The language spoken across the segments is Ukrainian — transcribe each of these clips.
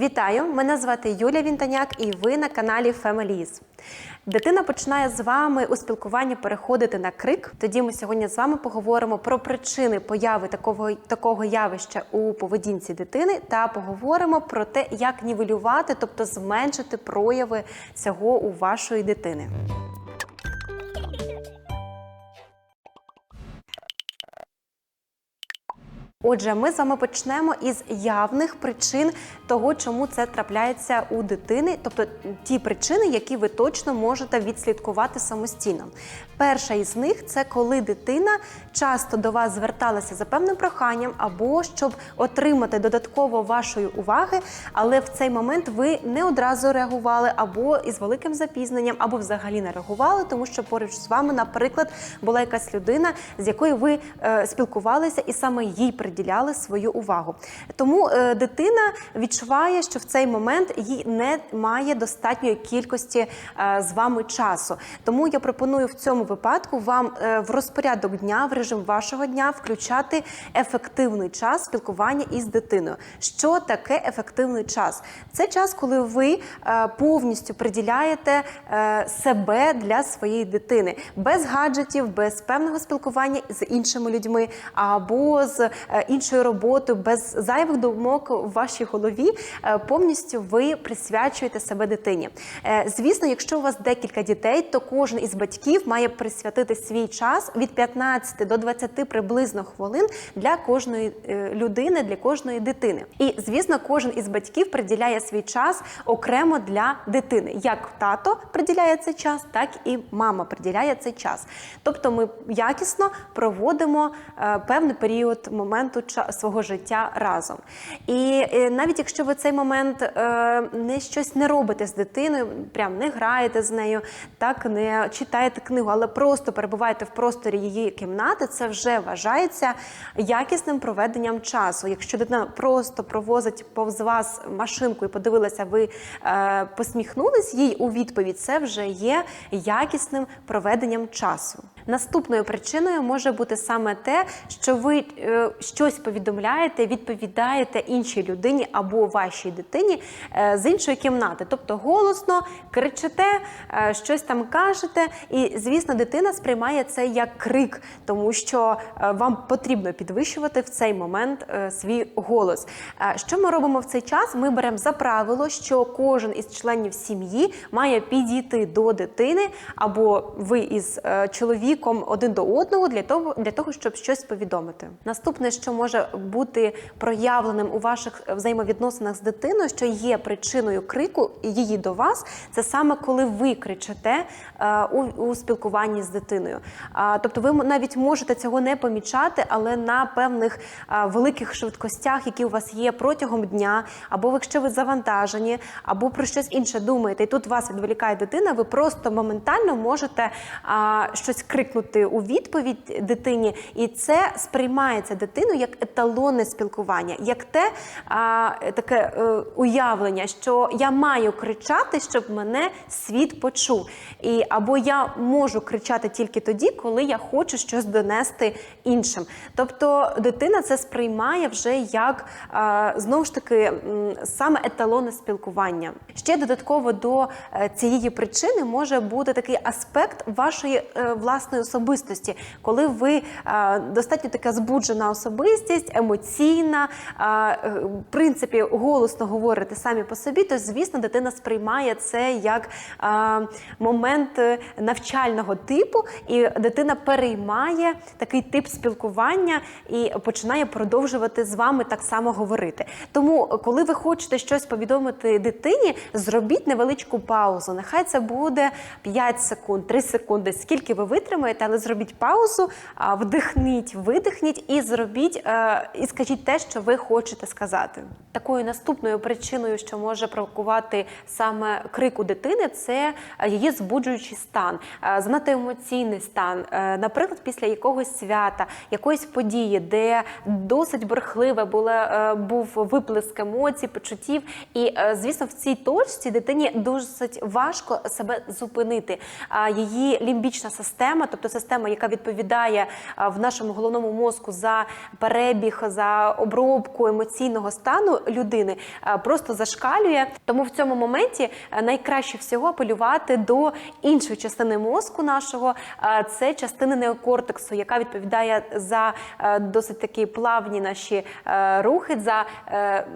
Вітаю! Мене звати Юлія Вінтаняк, і ви на каналі Families. Дитина починає з вами у спілкуванні переходити на крик. Тоді ми сьогодні з вами поговоримо про причини появи такого, такого явища у поведінці дитини та поговоримо про те, як нівелювати, тобто зменшити прояви цього у вашої дитини. Отже, ми з вами почнемо із явних причин того, чому це трапляється у дитини, тобто ті причини, які ви точно можете відслідкувати самостійно. Перша із них це коли дитина часто до вас зверталася за певним проханням, або щоб отримати додатково вашої уваги, але в цей момент ви не одразу реагували, або із великим запізненням, або взагалі не реагували, тому що поруч з вами, наприклад, була якась людина, з якою ви е, спілкувалися, і саме їй приділяли свою увагу. Тому е, дитина відчуває, що в цей момент їй не має достатньої кількості е, з вами часу. Тому я пропоную в цьому випадку вам е, в розпорядок дня, в режим вашого дня включати ефективний час спілкування із дитиною. Що таке ефективний час? Це час, коли ви повністю приділяєте себе для своєї дитини без гаджетів, без певного спілкування з іншими людьми або з іншою роботою, без зайвих думок в вашій голові. е, Повністю ви присвячуєте себе дитині. Е, Звісно, якщо у вас декілька дітей, то кожен із батьків має присвятити свій час від 15 до 20 приблизно хвилин для кожної е, людини, для кожної дитини. І звісно, кожен із батьків приділяє свій час окремо для дитини. Як тато приділяє цей час, так і мама приділяє цей час. Тобто, ми якісно проводимо е, певний період моменту свого життя разом. І е, навіть якщо ви цей момент е, не щось не робите з дитиною, прям не граєте з нею, так не читаєте книгу, але просто перебуваєте в просторі її кімнати, це вже вважається якісним проведенням часу. Якщо дитина просто провозить повз вас машинку і подивилася, ви е, посміхнулись їй у відповідь, це вже є якісним проведенням часу. Наступною причиною може бути саме те, що ви е, щось повідомляєте, відповідаєте іншій людині або вашій дитині е, з іншої кімнати, тобто голосно кричите, е, щось там кажете, і звісно, дитина сприймає це як крик, тому що вам потрібно підвищувати в цей момент свій голос. Що ми робимо в цей час? Ми беремо за правило, що кожен із членів сім'ї має підійти до дитини, або ви із е, чоловіком один до одного для того, для того, щоб щось повідомити. Наступне, що може бути проявленим у ваших взаємовідносинах з дитиною, що є причиною крику її до вас, це саме коли ви кричите е, у, у спілкуванні з дитиною. Тобто, ви навіть можете цього не помічати, але на певних великих швидкостях, які у вас є протягом дня, або якщо ви завантажені, або про щось інше думаєте, і тут вас відволікає дитина, ви просто моментально можете щось крикнути у відповідь дитині, і це сприймається дитиною як еталонне спілкування, як те а, таке е, уявлення, що я маю кричати, щоб мене світ почув. І або я можу кричати тільки тоді, коли я хочу щось донести іншим. Тобто дитина це сприймає вже як а, знову ж таки саме еталонне спілкування. Ще додатково до е, цієї причини може бути такий аспект вашої е, власної особистості, коли ви е, достатньо така збуджена особистість, емоційна, е, в принципі, голосно говорите самі по собі, то звісно, дитина сприймає це як е, момент навчального типу, і дитина переймає такий тип спілкування і починає продовжувати з вами так само говорити. Тому, коли ви хочете щось повідомити дитині, зробіть невеличку паузу. Нехай це буде 5 секунд, 3 секунди, скільки ви витримаєте, але зробіть паузу, вдихніть, видихніть і зробіть е, і скажіть те, що ви хочете сказати. Такою наступною причиною, що може провокувати саме крик у дитини, це е, її збуджуючий стан, е, занадто емоційний стан, наприклад, після якогось свята, якоїсь події, де досить бурхливе було, е, був виплеск емоцій, почуттів. І, звісно, в цій точці дитині досить важко себе зупинити. Її лімбічна система, тобто система, яка відповідає в нашому головному мозку за перебіг, за обробку емоційного стану людини, просто зашкалює. Тому в цьому моменті найкраще всього апелювати до іншої частини мозку нашого. Це частини неокортексу, яка відповідає за досить такі плавні наші рухи, за е,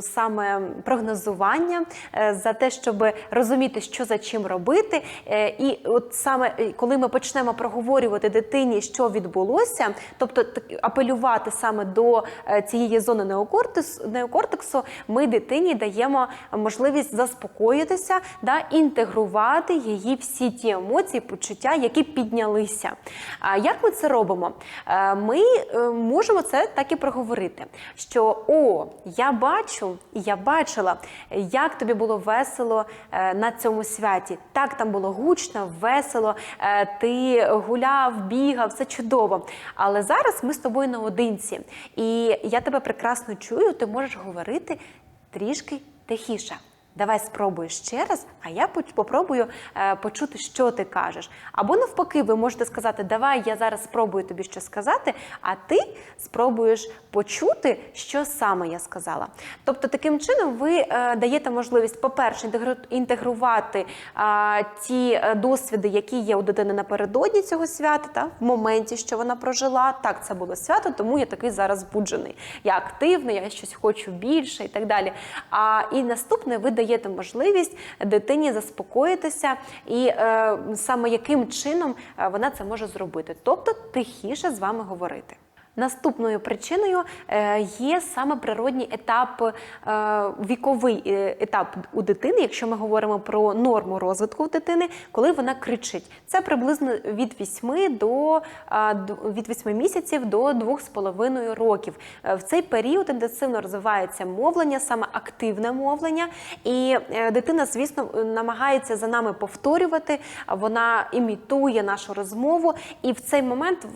саме прогнозування, е, за те, щоб розуміти, що за чим робити. Е, І от саме коли ми почнемо проговорювати дитині, що відбулося, тобто апелювати саме до е, цієї зони неокортексу, ми дитині даємо можливість заспокоїтися, да, інтегрувати її всі ті емоції, почуття, які піднялися. А як ми це робимо? Е, Ми е, можемо це так і проговорити. Що о, я бачу, я бачила, як тобі було весело на цьому святі. Так там було гучно, весело, е, гуляв, бігав, все чудово. Але зараз ми з тобою наодинці, і я тебе прекрасно чую, ти можеш говорити трішки тихіше. Давай спробуй ще раз, а я попробую е, почути, що ти кажеш. Або навпаки, ви можете сказати, давай я зараз спробую тобі щось сказати, а ти спробуєш почути, що саме я сказала. Тобто, таким чином ви е, даєте можливість, по-перше, інтегрувати ті е, досвіди, які є у дитини напередодні цього свята, та, в моменті, що вона прожила. Так, це було свято, тому я такий зараз збуджений. Я активний, я щось хочу більше і так далі. А і наступне, ви даєте можливість дитині заспокоїтися, і е, саме яким чином е, вона це може зробити, тобто тихіше з вами говорити. Наступною причиною е, є саме природній етап, е, віковий е, етап у дитини, якщо ми говоримо про норму розвитку в дитини, коли вона кричить. Це приблизно від 8 до від 8 місяців до 2,5 років. В цей період інтенсивно розвивається мовлення, саме активне мовлення, і дитина, звісно, намагається за нами повторювати. Вона імітує нашу розмову, і в цей момент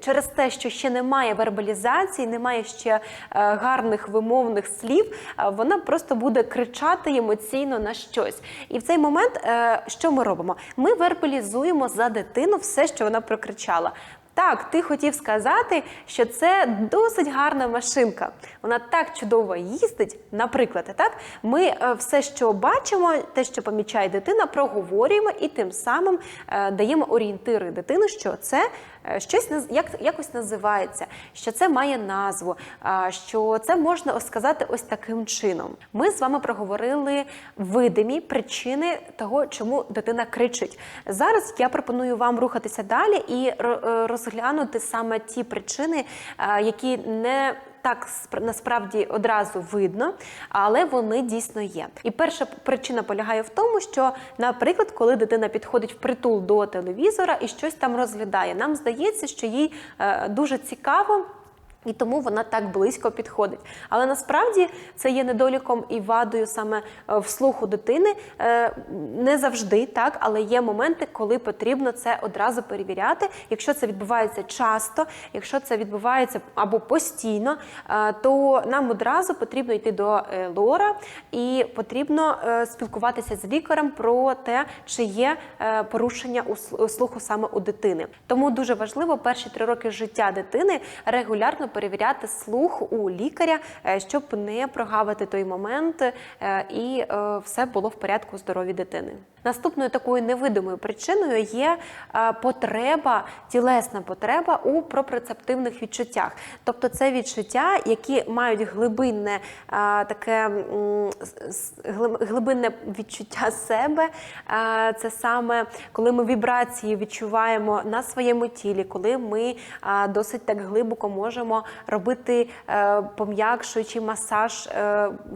через те, що ще немає вербалізації, немає ще е, гарних вимовних слів, вона просто буде кричати емоційно на щось. І в цей момент е, що ми робимо? Ми вербалізуємо за дитину все, що вона прокричала. Так, ти хотів сказати, що це досить гарна машинка. Вона так чудово їздить. Наприклад, так ми е, все, що бачимо, те, що помічає дитина, проговорюємо і тим самим е, даємо орієнтири дитини, що це е, щось як, якось називається, що це має назву, що це можна сказати ось таким чином. Ми з вами проговорили видимі причини того, чому дитина кричить. Зараз я пропоную вам рухатися далі і ро- е, розглянути саме ті причини, е, які не так насправді одразу видно, але вони дійсно є. І перша причина полягає в тому, що, наприклад, коли дитина підходить в притул до телевізора і щось там розглядає, нам здається, що їй е, дуже цікаво. І тому вона так близько підходить. Але насправді це є недоліком і вадою саме е, в слуху дитини. Е, Не завжди так, але є моменти, коли потрібно це одразу перевіряти. Якщо це відбувається часто, якщо це відбувається або постійно, е, то нам одразу потрібно йти до лора і потрібно спілкуватися з лікарем про те, чи є порушення у слуху саме у дитини. Тому дуже важливо перші три роки життя дитини регулярно перевіряти слух у лікаря, е, щоб не прогавити той момент е, і е, все було в порядку здоров'я дитини. Наступною такою невидимою причиною є е, потреба, тілесна потреба у пропрецептивних відчуттях. Тобто це відчуття, які мають глибинне е, таке глибинне відчуття себе. Е, Це саме коли ми вібрації відчуваємо на своєму тілі, коли ми досить так глибоко можемо робити пом'якшуючий масаж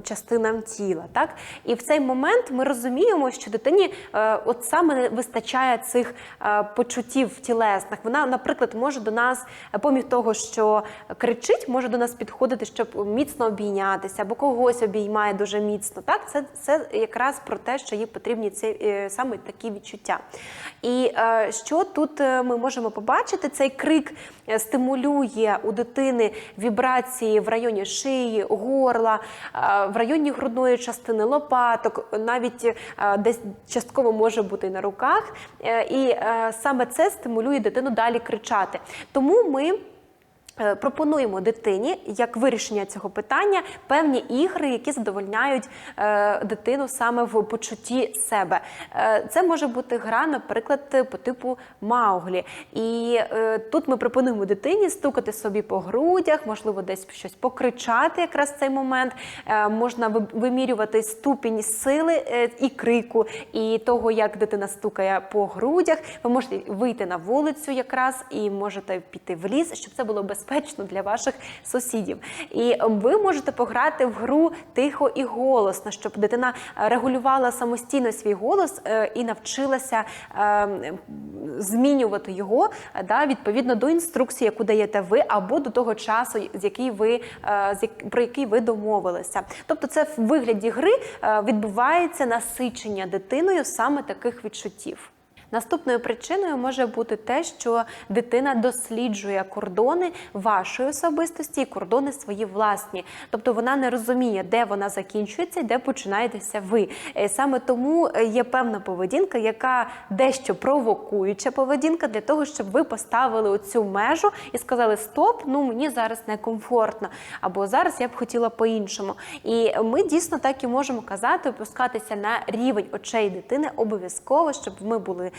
частинам тіла. Так? І в цей момент ми розуміємо, що дитині от саме не вистачає цих е, почуттів тілесних. Вона, наприклад, може до нас, е, поміж того, що кричить, може до нас підходити, щоб міцно обійнятися, або когось обіймає дуже міцно. Так, це, це якраз про те, що їй потрібні ці е, саме такі відчуття. І е, що тут е, ми можемо побачити? Цей крик е, стимулює у дитини вібрації в районі шиї, горла, е, в районі грудної частини лопаток, навіть е, десь частково може бути на руках. Е, І е, саме це стимулює дитину далі кричати. Тому ми. Е, Пропонуємо дитині як вирішення цього питання певні ігри, які задовольняють е, дитину саме в почутті себе. Е, це може бути гра, наприклад, по типу Мауглі. І тут ми пропонуємо дитині стукати собі по грудях, можливо, десь щось покричати якраз в цей момент. Можна вимірювати ступінь сили і крику, і того, як дитина стукає по грудях. Ви можете вийти на вулицю якраз і можете піти в ліс, щоб це було безпечно для ваших сусідів. І ви можете пограти в гру тихо і голосно, щоб дитина е, регулювала самостійно свій голос е, і навчилася е, змінювати його да, відповідно до інструкції, яку даєте ви, або до того часу, з який ви з як- про який ви домовилися. Тобто, це в вигляді гри відбувається насичення дитиною саме таких відчуттів. Наступною причиною може бути те, що дитина досліджує кордони вашої особистості і кордони свої власні. Тобто вона не розуміє, де вона закінчується і де починаєтеся ви. Е, Саме тому е, є певна поведінка, яка дещо провокуюча поведінка для того, щоб ви поставили оцю межу і сказали Стоп, ну мені зараз некомфортно, або зараз я б хотіла по-іншому. І ми дійсно так і можемо казати, опускатися на рівень очей дитини обов'язково, щоб ми були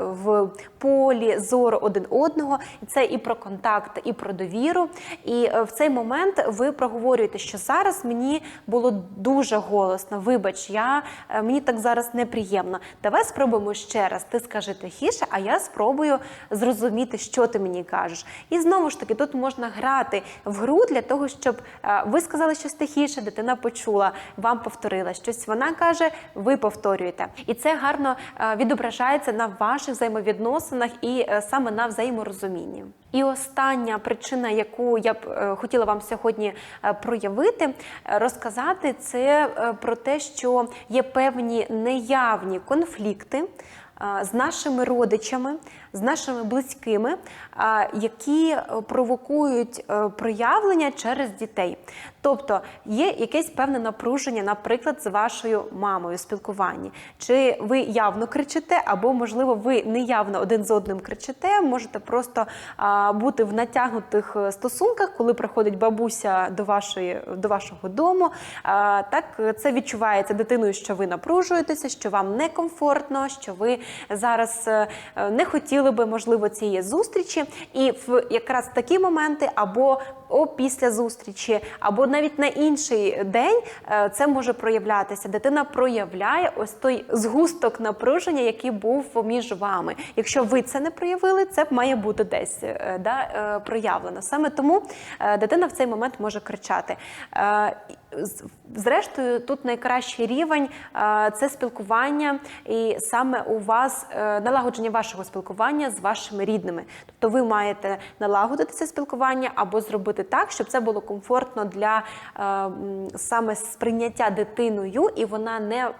в полі зору один одного. Це і про контакт, і про довіру. І е, в цей момент ви проговорюєте, що зараз мені було дуже голосно. Вибач, я е, мені так зараз неприємно. Давай спробуємо ще раз. Ти скажи тихіше, а я спробую зрозуміти, що ти мені кажеш. І знову ж таки, тут можна грати в гру для того, щоб е, ви сказали щось тихіше, дитина почула, вам повторила щось. Вона каже, ви повторюєте. І це гарно е, відображається на ваших взаємовідносинах і е, саме на взаєморозумінні. І остання причина, яку я б е, хотіла вам сьогодні е, проявити, розказати, це про те, що є певні неявні конфлікти з нашими родичами, з нашими близькими, які е, провокують е, проявлення через дітей. Тобто є якесь певне напруження, наприклад, з вашою мамою спілкуванні. Чи ви явно кричите, або, можливо, ви неявно один з одним кричите, можете просто бути в натягнутих е, стосунках, коли приходить бабуся до, вашої, до вашого дому. Так це відчувається дитиною, що ви напружуєтеся, що вам некомфортно, що ви зараз е, не хотіли би, можливо, цієї зустрічі. І в якраз такі моменти або після зустрічі, або навіть на інший день е, це може проявлятися. Дитина проявляє ось той згусток напруження, який був між вами. Якщо ви це не проявили, це має бути десь е, да, е, проявлено. Саме тому дитина в цей момент може кричати. Зрештою, тут найкращий рівень це спілкування, і саме у вас налагодження вашого спілкування з вашими рідними. Тобто ви маєте налагодити це спілкування або зробити так, щоб це було комфортно для е, саме сприйняття дитиною, і вона не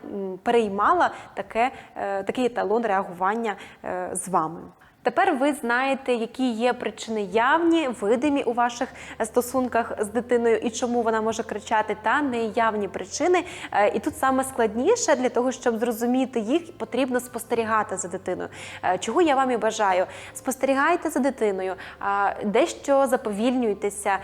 переймала таке, е, такий еталон реагування е, з вами. Тепер ви знаєте, які є причини явні, видимі у ваших е, стосунках з дитиною і чому вона може кричати, та неявні причини. Е, І тут саме складніше для того, щоб зрозуміти їх, потрібно спостерігати за дитиною. Е, Чого я вам і бажаю. Спостерігайте за дитиною, а, дещо заповільнюйтеся,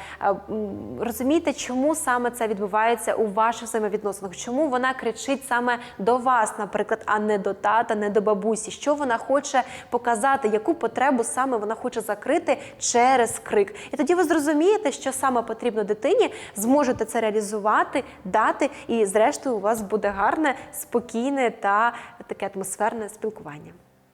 розумійте, чому саме це відбувається у ваших взаємовідносинах, чому вона кричить саме до вас, наприклад, а не до тата, не до бабусі. Що вона хоче показати, яку потребу саме вона хоче закрити через крик. І тоді ви зрозумієте, що саме потрібно дитині, зможете це реалізувати, дати, і зрештою у вас буде гарне, спокійне та таке атмосферне спілкування.